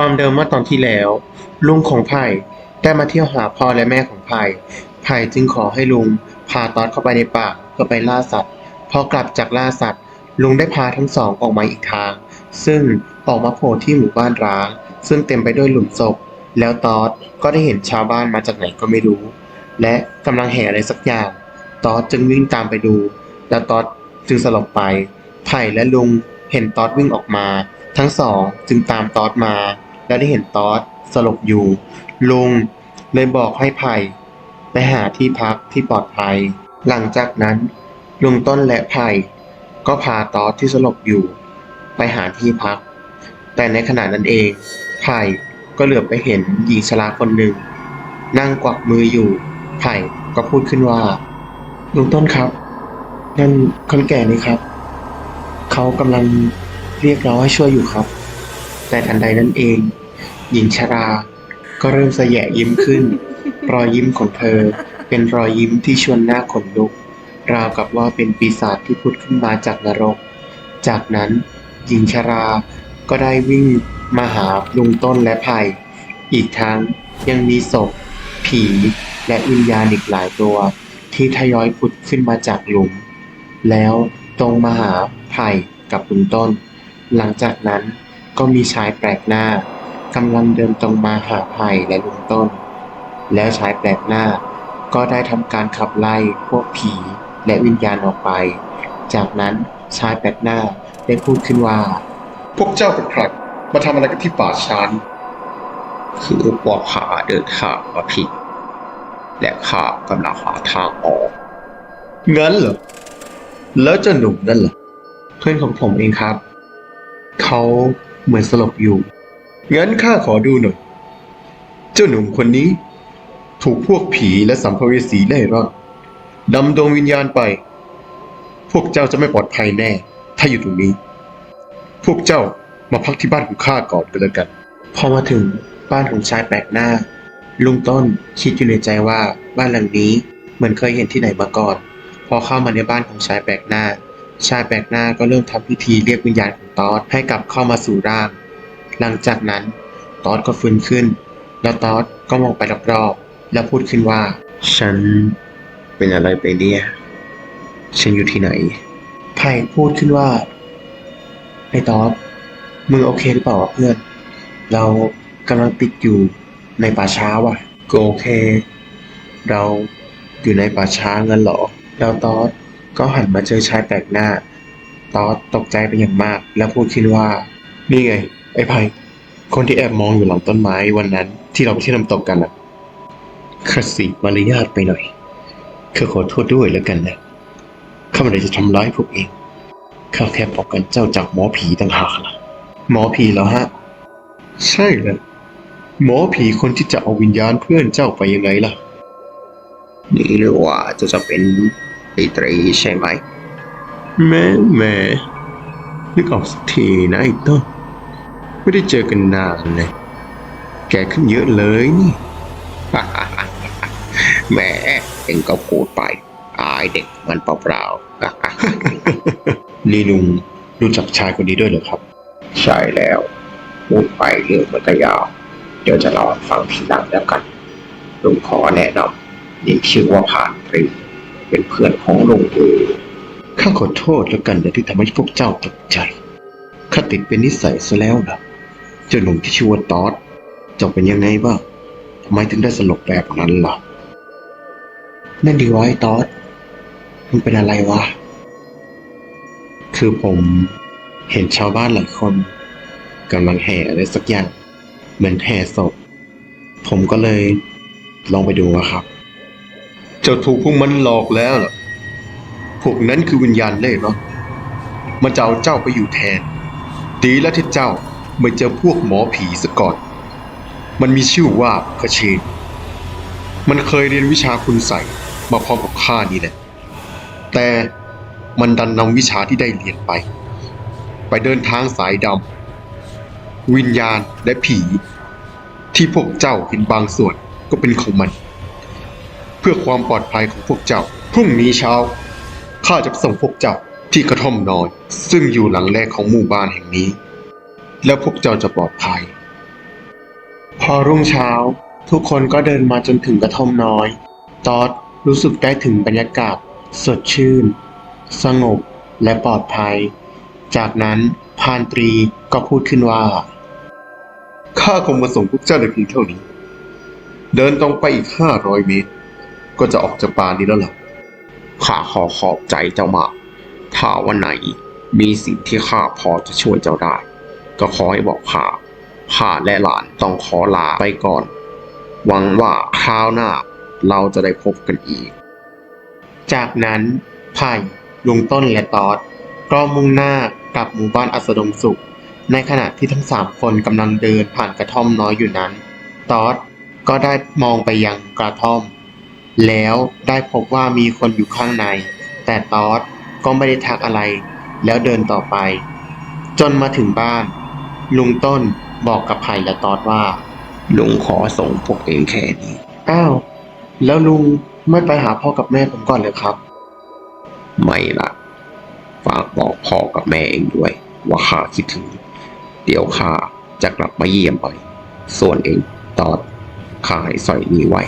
ความเดิมเมื่อตอนที่แล้ว ลุงของไผ่ได้มาเที่ยวหาพ่อและแม่ของไผ่ไผ่จึงขอให้ลุงพาตอดเข้าไปในป่าเพื่อไปล่าสัตว์ พอกลับจากล่าสัตว์ ลุงได้พาทั้งสองออกมาอีกทาง ซึ่งออกมาโผล่ที่หมู่บ้านร้าง ซึ่งเต็มไปด้วยหลุมศพ แล้วตอดก็ได้เห็นชาวบ้านมาจากไหนก็ไม่รู้ และกำลังแห่อะไรสักอย่าง ตอดจึงวิ่งตามไปดู แล้วตอดจึงสลบไป ไผ่และลุงเห็นตอดวิ่งออกมา ทั้งสองจึงตามตอดมา แล้วได้เห็นตอดสลบอยู่ ลุงเลยบอกให้ไผ่ไปหาที่พักที่ปลอดภัย หลังจากนั้นลุงต้นและไผ่ก็พาตอดที่สลบอยู่ ไปหาที่พัก แต่ในขณะนั้นเองไผ่ก็เหลือบไปเห็นหญิงชราคนหนึ่ง นั่งกวักมืออยู่ไผ่ก็พูดขึ้นว่าลุงต้นครับ นั่นคนแก่นี่ครับ เขากำลังเรียกเราให้ช่วยอยู่ครับ แต่ทันใดนั้นเอง หญิงชรา ก็เริ่มแสยะยิ้มขึ้น รอยยิ้มของเธอ เป็นรอยยิ้มที่ชวนหน้าขนลุก ราวกับว่าเป็นปีศาจที่พุดขึ้นมาจากนรก จากนั้น หญิงชราก็ได้วิ่งมาหาลุงต้นและไผ่อีกทั้งยังมีศพ ผี และวิญญาณอีกหลายตัว ที่ทยอยผุดขึ้นมาจากหลุม แล้วตรงมาหาไผ่กับลุงต้น หลังจากนั้น ก็มีชายแปลกหน้ากำลังเดินตรงมาหาไผ่และลุงต้น แล้วชายแปลกหน้าก็ได้ทำการขับไล่พวกผีและวิญญาณออกไป จากนั้นชายแปลกหน้าได้พูดขึ้นว่า พวกเจ้าเป็นใครมาทำอะไรกันที่ป่าชานคือพวกข้าเดินทางมาผิด และข้ากำลังหาทางออก งั้นเหรอ แล้วเจ้าหนุ่มนั่นล่ะเพื่อนของผมเองครับ เขา เหมือนสลบอยู่ งั้นข้าขอดูหน่อย เจ้าหนุ่มคนนี้ ถูกพวกผีและสัมภเวสีไล่ร่อนนำดวงวิญญาณไป พวกเจ้าจะไม่ปลอดภัยแน่ ถ้าอยู่ตรงนี้ พวกเจ้ามาพักที่บ้านของข้าก่อนก็แล้วกัน พอมาถึงบ้านของชายแปลกหน้า ลุงต้นคิดอยู่ในใจว่าบ้านหลังนี้เหมือนเคยเห็นที่ไหนมาก่อน พอเข้ามาในบ้านของชายแปลกหน้า ชายแปลกหน้าก็เริ่มทำพิธีเรียกวิญญาณของตอดให้กลับเข้ามาสู่ร่าง หลังจากนั้นตอดก็ฟื้นขึ้น แล้วตอดก็มองไปรอบๆแล้วพูดขึ้นว่า ฉันเป็นอะไรไปเนี่ย ฉันอยู่ที่ไหน ไผ่พูดขึ้นว่าไอ้ตอดมึงโอเคหรือเปล่าวะเพื่อน เรากำลังติดอยู่ในป่าช้าว่ะก็โอเค เราอยู่ในป่าช้าเงินเหรอแล้วตอส ก็หันมาเจอชายแปลกหน้า ตอสตกใจเป็นอย่างมาก แล้วพูดขึ้นว่า นี่ไง ไอ้ไผ่คนที่แอบมองอยู่หลังต้นไม้วันนั้น ที่เราไปที่น้ำตกกันอะขัดสีมารยาทไปหน่อยข้าขอโทษด้วยแล้วกันนะข้าไม่ได้จะทำร้ายพวกเองข้าแค่ป้องกันเจ้าจากหมอผีต่างหากล่ะ หมอผีเหรอฮะ ใช่แล้วหมอผีคนที่จะเอาวิญญาณเพื่อนเจ้าไปยังไงล่ะ นี่หรือว่าจะจะเป็น ไอตรีใช่ไหม แม่แม่นึกออกสักทีนะไอ้ต้นไม่ได้เจอกันนานเลย แกขึ้นเยอะเลยนี่ แหมเองก็พูดไป อายเด็กมันเปล่าๆ นี่ลุงรู้จักชายคนนี้ด้วยเหรอครับ ใช่แล้ว พูดไปเรื่องมันก็ยาว เดี๋ยวจะเล่าให้ฟังทีหลังแล้วกันลุงขอแนะนำนี่ชื่อว่าผ่านตรี เป็นเพื่อนของลุงเองข้าขอโทษแล้วกันนะที่ทำให้พวกเจ้าตกใจข้าติดเป็นนิสัยซะแล้วล่ะ เจ้าหนุ่มที่ชื่อว่าตอดเจ้าเป็นยังไงบ้างทำไมถึงได้สลบแบบนั้นล่ะ นั่นดีวะไอ้ตอดมันเป็นอะไรวะ คือผมเห็นชาวบ้านหลายคนกำลังแห่อะไรสักอย่าง เหมือนแห่ศพ ผมก็เลยลองไปดูอะครับ เจ้าถูกพวกมันหลอกแล้วหรอพวกนั้นคือวิญญาณเล่ร่อนมันจะเอาเจ้าไปอยู่แทน ดีแล้วที่เจ้าไม่เจอพวกหมอผีซะก่อน มันมีชื่อว่าคเชน มันเคยเรียนวิชาคุณใส่มาพร้อมกับข้านี่แหละ แต่มันดันนำวิชาที่ได้เรียนไป ไปเดินทางสายดำวิญญาณและผี ที่พวกเจ้าเห็นบางส่วนก็เป็นของมัน พื่อความปลอดภัยของพวกเจ้า พรุ่งนี้เช้าข้าจะส่งพวกเจ้าที่กระท่อมน้อนซึ่งอยู่หลังแรกของหมู่บ้านแห่งนี้ แล้วพวกเจ้าจะปลอดภัย พอรุ่งเช้า ทุกคนก็เดินมาจนถึงกระท่อมน้อย ตอดรู้สึกได้ถึงบรรยากาศ สดชื่น สงบและปลอดภัย จากนั้นพานตรีก็พูดขึ้นว่าข้าคงมาส่งพวกเจ้าในเพียงเท่านี้ เดินตรงไปอีกห้าร้อยเมตร ก็จะออกจากป่านี้แล้วล่ะข้าขอขอบใจเจ้ามาก ถ้าวันไหนมีสิ่งที่ข้าพอจะช่วยเจ้าได้ ก็ขอให้บอกข้า ข้าและหลานต้องขอลาไปก่อน หวังว่าคราวหน้าเราจะได้พบกันอีก จากนั้นไผ่ลุงต้นและตอดก็มุ่งหน้ากลับหมู่บ้านอัสดงสุข ในขณะที่ทั้งสามคนกำลังเดินผ่านกระท่อมน้อยอยู่นั้น ตอดก็ได้มองไปยังกระท่อม แล้วได้พบว่ามีคนอยู่ข้างใน แต่ตอดก็ไม่ได้ทักอะไร แล้วเดินต่อไป จนมาถึงบ้าน ลุงต้นบอกกับไผ่และตอดว่า ลุงขอส่งพวกเองแค่นี้อ้าวแล้วลุงไม่ไปหาพ่อกับแม่ผมก่อนเลยครับ ไม่ละฝากบอกพ่อกับแม่เองด้วย ว่าข้าคิดถึง เดี๋ยวข้าจะกลับมาเยี่ยมไป ส่วนเองตอดข้าให้สร้อยนี้ไว้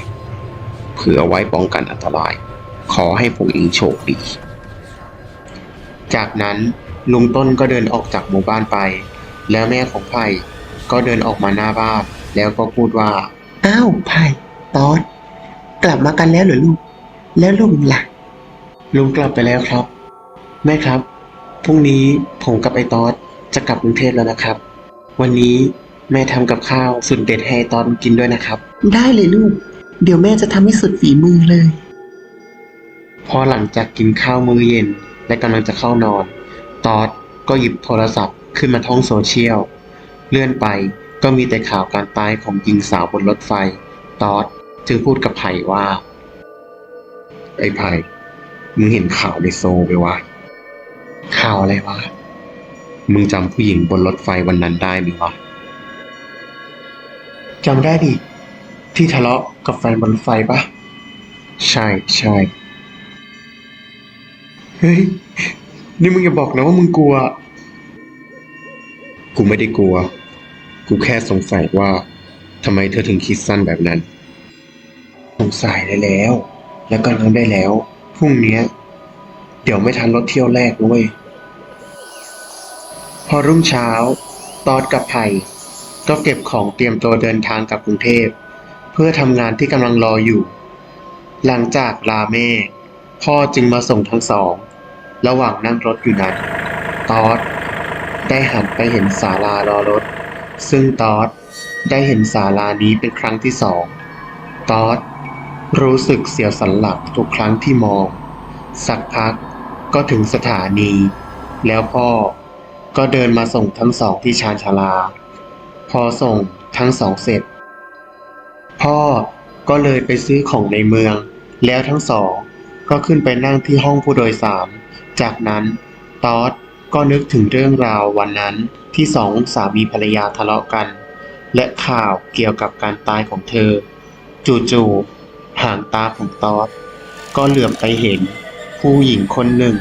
เผื่อไว้ป้องกันอันตราย ขอให้พวกเองโชคดี จากนั้นลุงต้นก็เดินออกจากหมู่บ้านไป แล้วแม่ของไผ่ก็เดินออกมาหน้าบ้านแล้วก็พูดว่า อ้าวไผ่ตอดกลับมากันแล้วเหรอลูก แล้วลุงล่ะ ลุงกลับไปแล้วครับ แม่ครับ พรุ่งนี้ผมกับไอ้ตอดจะกลับกรุงเทพแล้วนะครับ วันนี้แม่ทำกับข้าวสุดเด็ดให้ไอ้ตอดกินด้วยนะครับ ได้เลยลูก เดี๋ยวแม่จะทำให้สุดฝีมือเลย พอหลังจากกินข้าวมื้อเย็นและกำลังจะเข้านอน ตอดก็หยิบโทรศัพท์ขึ้นมาท่องโซเชียล เลื่อนไปก็มีแต่ข่าวการตายของหญิงสาวบนรถไฟ ตอดจึงพูดกับไผ่ว่า ไอ้ไผ่มึงเห็นข่าวในโซไปวะ ข่าวอะไรวะ มึงจำผู้หญิงบนรถไฟวันนั้นได้ไหมวะ จำได้ดิ ที่ทะเลาะกับแฟนบนรถไฟปะใช่ใช่เฮ้ย นี่มึงอย่าบอกนะว่ามึงกลัว กูไม่ได้กลัว กูแค่สงสัยว่าทำไมเธอถึงคิดสั้นแบบนั้น สงสัยได้แล้ว แล้วก็นั่งได้แล้ว พรุ่งเนี้ยเดี๋ยวไม่ทันรถเที่ยวแรกนะเว้ยพอรุ่งเช้า ตอดกับไผ่ก็เก็บของเตรียมตัวเดินทางกลับกรุงเทพ เพื่อทำงานที่กำลังรออยู่ หลังจากลาแม่พ่อจึงมาส่งทั้งสอง ระหว่างนั่งรถอยู่นั้น ตอดได้หันไปเห็นศาลารอรถ ซึ่งตอดได้เห็นศาลานี้เป็นครั้งที่สองตอดรู้สึกเสียวสันหลังทุกครั้งที่มอง สักพักก็ถึงสถานี แล้วพ่อก็เดินมาส่งทั้งสองที่ชานชาลา พอส่งทั้งสองเสร็จ พ่อก็เลยไปซื้อของในเมือง แล้วทั้งสองก็ขึ้นไปนั่งที่ห้องผู้โดยสาร จากนั้นตอดก็นึกถึงเรื่องราววันนั้นที่สองสามีภรรยาทะเลาะกัน และข่าวเกี่ยวกับการตายของเธอ จู่ๆหางตาของตอดก็เหลือบไปเห็นผู้หญิงคนหนึ่ง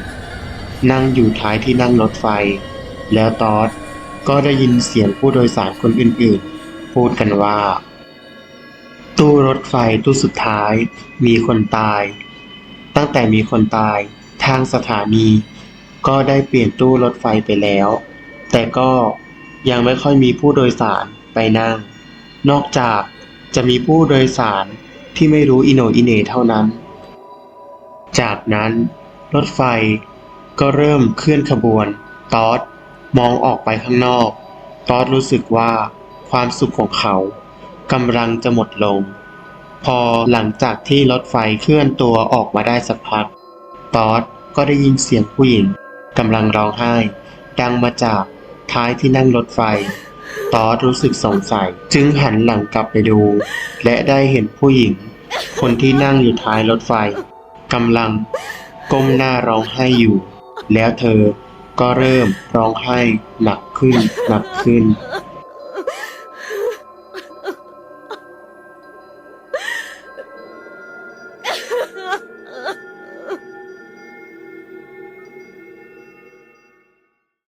นั่งอยู่ท้ายที่นั่งรถไฟ แล้วตอดก็ได้ยินเสียงผู้โดยสารคนอื่นๆ พูดกันว่า ตู้รถไฟตู้สุดท้าย มีคนตาย ตั้งแต่มีคนตาย ทางสถานี ก็ได้เปลี่ยนตู้รถไฟไปแล้ว แต่ก็ยังไม่ค่อยมีผู้โดยสารไปนั่ง นอกจากจะมีผู้โดยสารที่ไม่รู้อิโนอิเนเท่านั้น จากนั้น รถไฟก็เริ่มเคลื่อนขบวน ตอดมองออกไปข้างนอก ตอดรู้สึกว่าความสุขของเขา กำลังจะหมดลงพอหลังจากที่รถไฟเคลื่อนตัวออกมาได้สักพัก ตอดก็ได้ยินเสียงผู้หญิงกำลังร้องไห้ ดังมาจากท้ายที่นั่งรถไฟ ตอดรู้สึกสงสัย จึงหันหลังกลับไปดู และได้เห็นผู้หญิง คนที่นั่งอยู่ท้ายรถไฟกำลังก้มหน้าร้องไห้อยู่ แล้วเธอก็เริ่มร้องไห้หนักขึ้นหนักขึ้น